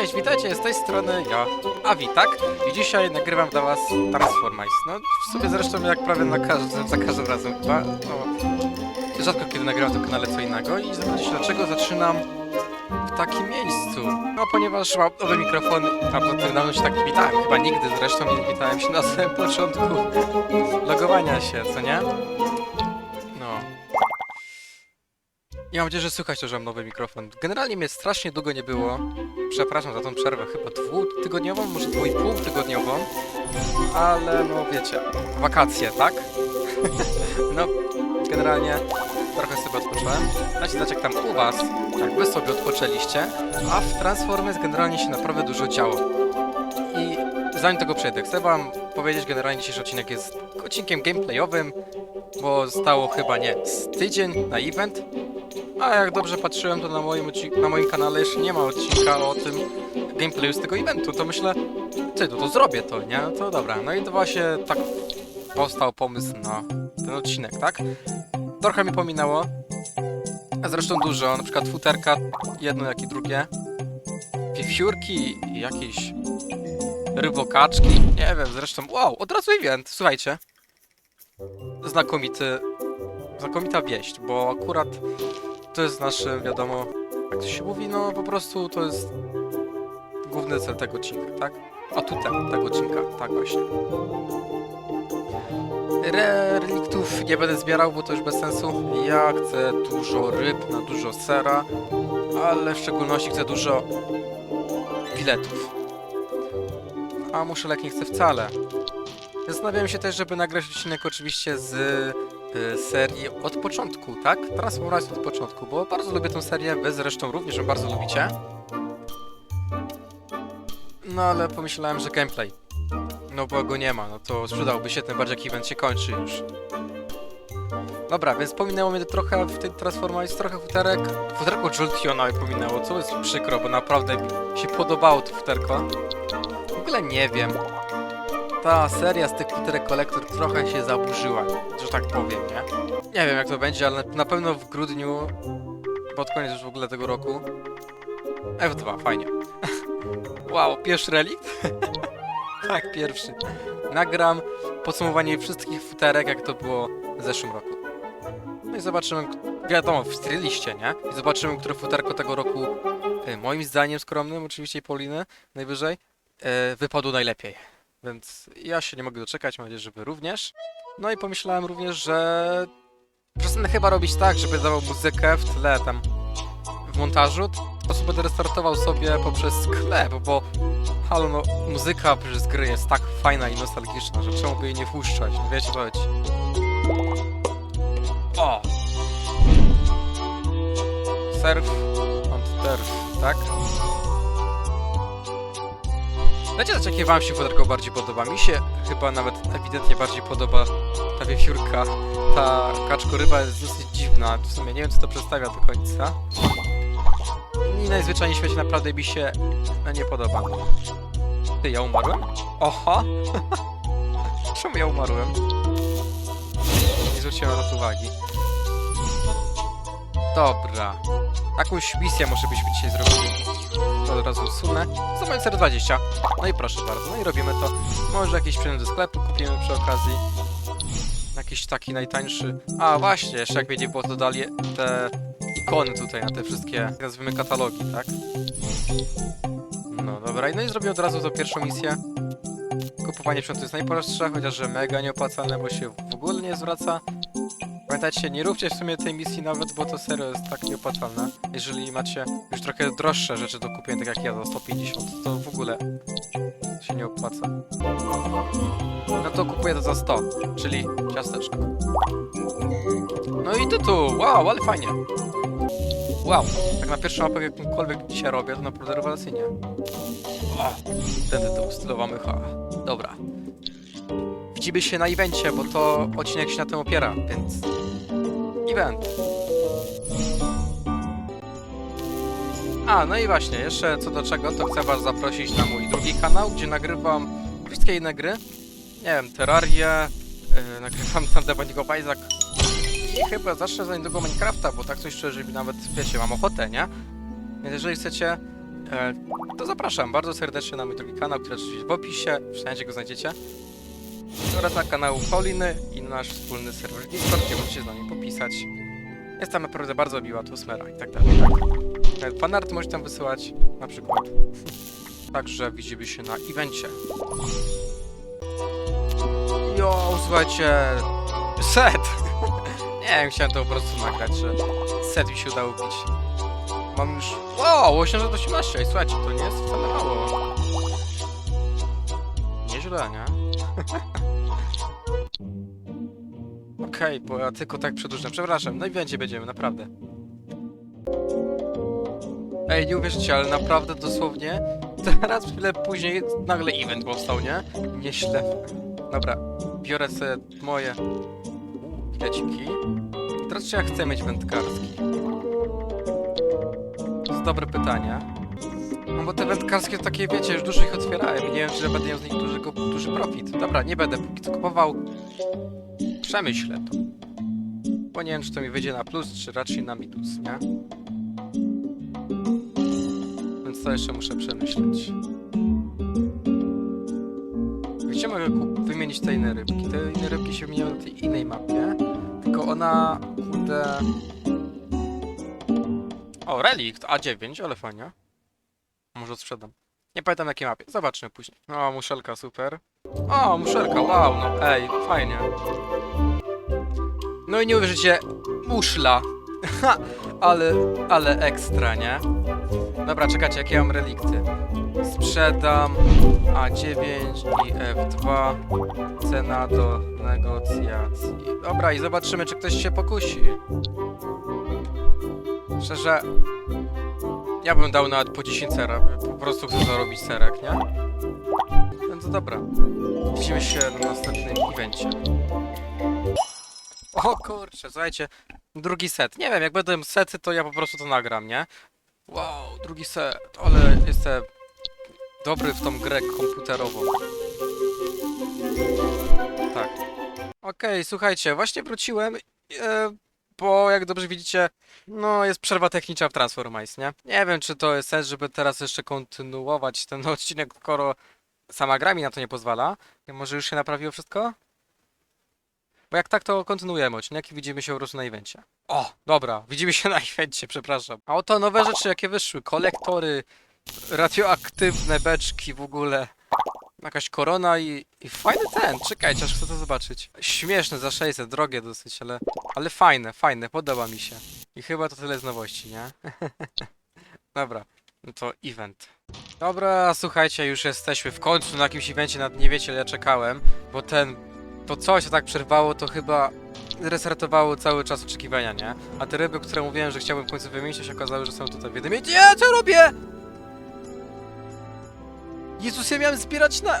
Cześć, witajcie, z tej strony ja, Avi, tak? I dzisiaj nagrywam dla was Transformice. No, w sumie zresztą jak prawie na każdym, za każdym razem chyba, no... Rzadko kiedy nagrywam na kanale co innego i zapytacie się dlaczego zaczynam w takim miejscu. No, ponieważ mam nowy mikrofon, tym dawno się tak nie witałem, chyba nigdy zresztą nie witałem się na samym początku logowania się, co nie? Mam nadzieję, że słychać to, że mam nowy mikrofon. Generalnie mnie strasznie długo nie było. Przepraszam za tą przerwę, chyba dwutygodniową, może dwu pół tygodniową. Ale no wiecie, wakacje, tak? no, generalnie trochę sobie odpocząłem. Dajcie znać jak tam u was, jak wy sobie odpoczęliście. A w Transformers generalnie się naprawdę dużo działo. I zanim tego przejdę, chcę wam powiedzieć, generalnie dzisiejszy odcinek jest odcinkiem gameplayowym, bo zostało chyba nie, z tydzień na event, a jak dobrze patrzyłem, to na moim, na moim kanale jeszcze nie ma odcinka o tym gameplayu z tego eventu, to myślę, ty, no to zrobię to, nie? To dobra, no i to właśnie tak powstał pomysł na ten odcinek, tak? Trochę mi pominęło, a zresztą dużo, na przykład futerka, jedno jak i drugie, wiewiórki i jakieś rybokaczki, nie wiem, zresztą, wow, od razu event, słuchajcie. Znakomity, znakomita wieść, bo akurat to jest nasze, wiadomo, jak to się mówi, no po prostu to jest główny cel tego odcinka, tak? Atutem tego odcinka, tak właśnie. Reliktów nie będę zbierał, bo to już bez sensu. Ja chcę dużo ryb na dużo sera, ale w szczególności chcę dużo biletów. A muszę nie chcę wcale. Zastanawiałem się też, żeby nagrać odcinek oczywiście z serii od początku, tak? Transformację od początku, bo bardzo lubię tę serię, wy zresztą również ją bardzo lubicie. No ale pomyślałem, że gameplay. No bo go nie ma, no to sprzedałby się, tym bardziej jak event się kończy już. Dobra, więc pominęło mnie trochę w tej transformacji, trochę futerek. Futerko Joltiona mi pominęło, co jest przykro, bo naprawdę mi się podobało to futerko. W ogóle nie wiem. Ta seria z tych futerek kolektor trochę się zaburzyła, że tak powiem, nie? Nie wiem jak to będzie, ale na pewno w grudniu, pod koniec już w ogóle tego roku. F2, fajnie. wow, pierwszy relikt? tak, pierwszy. Nagram podsumowanie wszystkich futerek, jak to było w zeszłym roku. No i zobaczymy, wiadomo, w styliście, nie? I zobaczymy, które futerko tego roku, e, moim zdaniem skromnym, oczywiście Pauliny, najwyżej, e, wypadło najlepiej. Więc ja się nie mogę doczekać, mam nadzieję, że wy również. No i pomyślałem również, że przestanę chyba robić tak, żeby dawał muzykę w tle tam w montażu. Po prostu będę restartował sobie poprzez sklep, bo halo, no muzyka przez gry jest tak fajna i nostalgiczna, że czemu by jej nie wpuszczać, no wiecie co chodzi. O! Surf and turf, tak? Wiecie, co jakie wam się futerko bardziej podoba? Mi się chyba nawet ewidentnie bardziej podoba ta wiewiórka. Ta kaczkoryba jest dosyć dziwna. W sumie nie wiem, co to przedstawia do końca. I najzwyczajniej w świecie naprawdę mi się no, nie podoba. Ty, ja umarłem? Oha! Czemu ja umarłem? Nie zwróciłem na to uwagi. Dobra. Jakąś misję może byśmy dzisiaj zrobili. To od razu usunę. Za moim 20. No i proszę bardzo, no i robimy to. Może jakiś przedmiot ze sklepu kupimy przy okazji. Jakiś taki najtańszy. A właśnie, jeszcze jak będzie było to dali te ikony tutaj na te wszystkie, nazwijmy katalogi, tak? No dobra, no i zrobię od razu tą pierwszą misję. Kupowanie sprzętu jest najprostsze, chociaż że mega nieopłacalne, bo się w ogóle nie zwraca. Pamiętajcie, nie róbcie w sumie tej misji nawet, bo to serio jest tak nieopłacalne. Jeżeli macie już trochę droższe rzeczy do kupienia, tak jak ja za 150, to w ogóle się nie opłaca. No to kupuję to za 100, czyli ciasteczko. No i tytuł, wow, ale fajnie. Wow, tak na pierwszy mapę jakąkolwiek dzisiaj robię, to naprawdę rewelacyjnie. O, ten tytuł, stylowa mycha. Dobra. Widzimy się na evencie, bo to odcinek się na tym opiera, więc... Event. A, no i właśnie, jeszcze co do czego, to chcę was zaprosić na mój drugi kanał, gdzie nagrywam wszystkie inne gry. Nie wiem, Terrarię, yy, nagrywam tam Demonic of Isaac i chyba zacznę za niedługo Minecrafta, bo tak coś szczerze mi nawet, wiecie, mam ochotę, nie? Więc jeżeli chcecie e, to zapraszam bardzo serdecznie na mój drugi kanał, który oczywiście w opisie, wszędzie go znajdziecie. Oraz na kanał Pauliny i nasz wspólny serwer Discord, gdzie możecie z nami popisać. Jest tam naprawdę bardzo miła atmosfera i tak dalej. Tak. Fanart możecie tam wysyłać, na przykład. Także widzimy się na evencie. Jo, słuchajcie, set! Nie wiem, chciałem to po prostu nagrać, że set mi się udało bić. Mam już... Wow, 818, Ej, słuchajcie, to nie jest wcale mało. Nieźle, nie? Okej, bo ja tylko tak przedłużam. Przepraszam, no i będzie będziemy, naprawdę. Ej, nie uwierzycie, ale naprawdę dosłownie teraz chwilę później nagle event powstał, nie? Nieźle. Dobra, biorę sobie moje bileciki. Teraz czy ja chcę mieć wędkarski? To jest dobre pytanie. No bo te wędkarskie takie, wiecie, już dużo ich otwierałem i nie wiem, czy będę miał z nich duży, duży profit. Dobra, nie będę póki co kupował. Przemyślę to. Bo nie wiem, czy to mi wyjdzie na plus, czy raczej na minus, nie? Więc to jeszcze muszę przemyśleć. Gdzie mogę wymienić te inne rybki? Te inne rybki się wymieniają na tej innej mapie. Tylko ona, kurde... O, relikt A9, ale fajnie. Może sprzedam. Nie pamiętam jakiej mapie, zobaczmy później. O, muszelka, super. O, muszelka, wow, no ej, fajnie. No i nie uwierzycie, muszla. Ha, ale, ale ekstra, nie? Dobra, czekajcie, jakie mam relikty. Sprzedam A9 i F2. Cena do negocjacji. Dobra, i zobaczymy, czy ktoś się pokusi. Szczerze, ja bym dał nawet po 10 serek. Po prostu chcę zarobić serek, nie? To dobra. Widzimy się na następnym evencie. O kurczę, słuchajcie, drugi set. Nie wiem, jak będą sety, to ja po prostu to nagram, nie? Wow, drugi set, ale jestem dobry w tą grę komputerową. Tak. Okej, słuchajcie, właśnie wróciłem, e, bo jak dobrze widzicie, no jest przerwa techniczna w Transformice, nie? Nie wiem, czy to jest sens, żeby teraz jeszcze kontynuować ten odcinek, skoro sama gra mi na to nie pozwala. Może już się naprawiło wszystko? Bo jak tak, to kontynuujemy odcinek i widzimy się po prostu na evencie. O, dobra, widzimy się na evencie, przepraszam. A oto nowe rzeczy, jakie wyszły. Kolektory, radioaktywne beczki w ogóle. Jakaś korona i, i fajny ten. Czekajcie, aż chcę to zobaczyć. Śmieszne za 600, drogie dosyć, ale, ale fajne, fajne, podoba mi się. I chyba to tyle z nowości, nie? Dobra, no to event. Dobra, słuchajcie, już jesteśmy w końcu na jakimś evencie, nawet nie wiecie ile ja czekałem, bo ten, to coś co tak przerwało, to chyba restartowało cały czas oczekiwania, nie? A te ryby, które mówiłem, że chciałbym w końcu wymienić, się okazały, że są tutaj w jednym. Nie, co robię? Jezus, ja miałem zbierać na...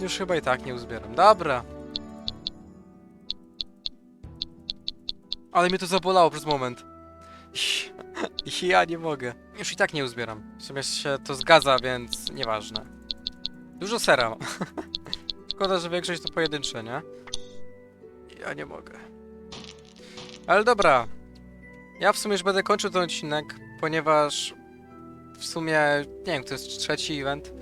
Już chyba i tak nie uzbieram. Dobra. Ale mnie to zabolało przez moment. Ja nie mogę. Już i tak nie uzbieram. W sumie się to zgadza, więc nieważne. Dużo sera. Szkoda, że większość to pojedyncze, nie? Ja nie mogę. Ale dobra. Ja w sumie już będę kończył ten odcinek, ponieważ w sumie, nie wiem, to jest trzeci event.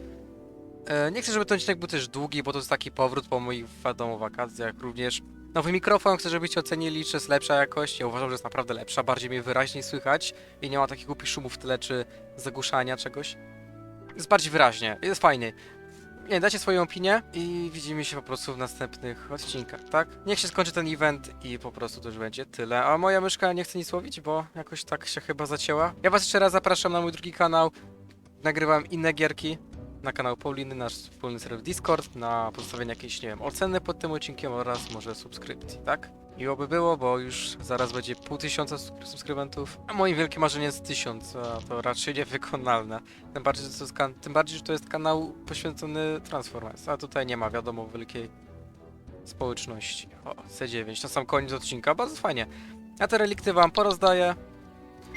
E, nie chcę, żeby ten odcinek był też długi, bo to jest taki powrót po moich, wiadomo, wakacjach również. Nowy mikrofon chcę, żebyście ocenili, czy jest lepsza jakość. Ja uważam, że jest naprawdę lepsza, bardziej mnie wyraźniej słychać i nie ma takich głupich szumów w tyle, czy zagłuszania czegoś. Jest bardziej wyraźnie, jest fajny. Nie, dajcie swoją opinię i widzimy się po prostu w następnych odcinkach, tak? Niech się skończy ten event i po prostu to już będzie tyle. A moja myszka nie chce nic łowić, bo jakoś tak się chyba zacięła. Ja was jeszcze raz zapraszam na mój drugi kanał. Nagrywam inne gierki na kanał Pauliny, nasz wspólny serwer Discord, na pozostawienie jakiejś, nie wiem, oceny pod tym odcinkiem oraz może subskrypcji, tak? I oby było, bo już zaraz będzie pół tysiąca subskry- subskrybentów, a moim wielkim marzeniem jest tysiąc, a to raczej niewykonalne. Tym bardziej, że to jest, kan- tym bardziej, że to jest kanał poświęcony Transformers, a tutaj nie ma, wiadomo, wielkiej społeczności. O, C9, to sam koniec odcinka, bardzo fajnie. Ja te relikty wam porozdaję.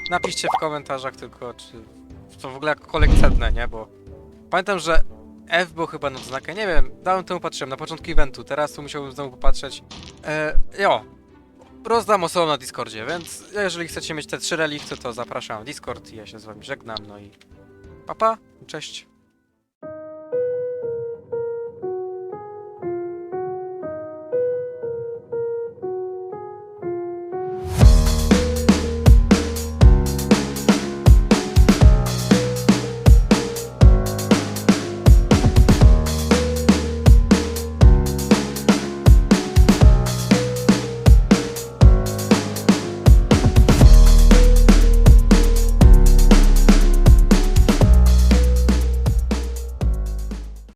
Napiszcie w komentarzach tylko, czy to w ogóle jakkolwiek cenne, nie? Bo pamiętam, że F był chyba nad znakiem, nie wiem, dawno temu patrzyłem, na początku eventu, teraz tu musiałbym znowu popatrzeć. E, jo, rozdam osobom na Discordzie, więc jeżeli chcecie mieć te trzy relikty, to zapraszam na Discord i ja się z wami żegnam, no i papa, cześć.